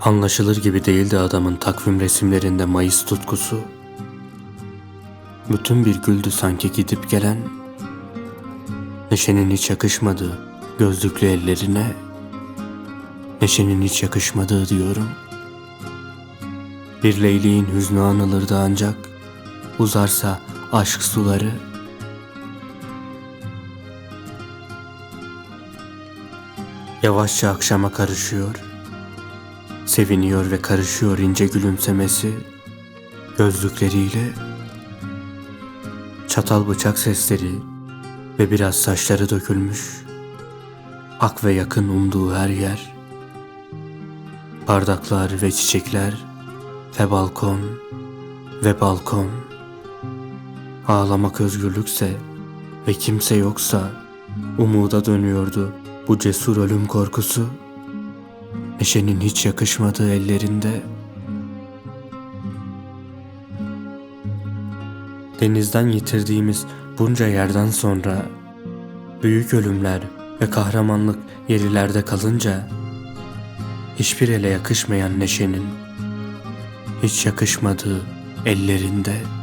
Anlaşılır gibi değildi adamın takvim resimlerinde Mayıs tutkusu. Bütün bir güldü sanki gidip gelen. Neşenin hiç yakışmadığı gözlüklü ellerine. Neşenin hiç yakışmadığı diyorum. Bir leyliğin hüznü anılırdı ancak uzarsa aşk suları. Yavaşça akşama karışıyor. Seviniyor ve karışıyor ince gülümsemesi gözlükleriyle. Çatal bıçak sesleri ve biraz saçları dökülmüş. Ak ve yakın umduğu her yer. Bardaklar ve çiçekler ve balkon ve balkon. Ağlamak özgürlükse ve kimse yoksa umuda dönüyordu bu cesur ölüm korkusu. Neşenin hiç yakışmadığı ellerinde. Denizden yitirdiğimiz bunca yerden sonra büyük ölümler ve kahramanlık yerilerde kalınca hiçbir ele yakışmayan neşenin hiç yakışmadığı ellerinde.